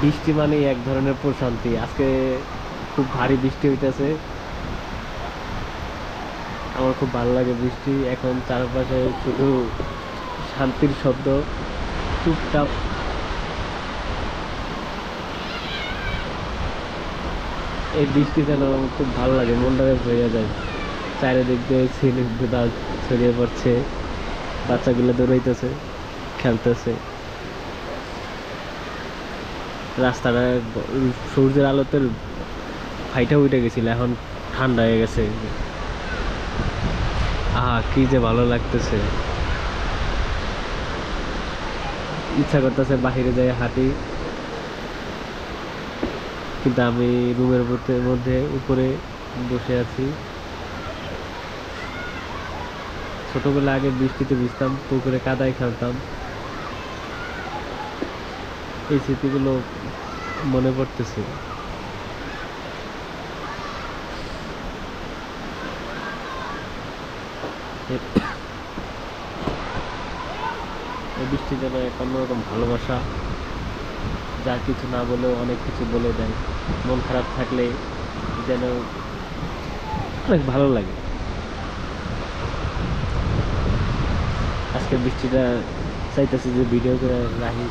বৃষ্টি মানে এক ধরনের প্রশান্তি। আজকে খুব ভারী বৃষ্টি হইতেছে। আমার খুব ভালো লাগে বৃষ্টি। এখন চারপাশে শুধু শান্তির শব্দ। চুপচাপ। এই বৃষ্টি যেন খুব ভালো লাগে। মনটা ভরে যায়। চারিদিক দিয়ে গুদা ছড়িয়ে পড়ছে। বাচ্চাগুলো দৌড়াইতেছে, খেলতেছে। রাস্তাটা সূর্যের আলোতে ফাইটা উঠে গেছিল, এখন ঠান্ডা হয়ে গেছে। আহা, কি যে ভালো লাগতেছে। ইচ্ছা করতেছে বাহিরে যাই হাঁটি। কিন্তু আমি রুমের মধ্যে উপরে বসে আছি। ছোটবেলা আগে বৃষ্টিতে ভিজতাম, পুকুরে কাদায় খেলতাম। এই স্মৃতিগুলো মনে পড়তেছে। এই বৃষ্টি যেন এক অন্যরকম ভালোবাসা। যা কিছু না বলেও অনেক কিছু বলে দেয়। মন খারাপ থাকলে যেন অনেক ভালো লাগে। আজকে বৃষ্টিটা চাইতেছি যে ভিডিও করে রাখি।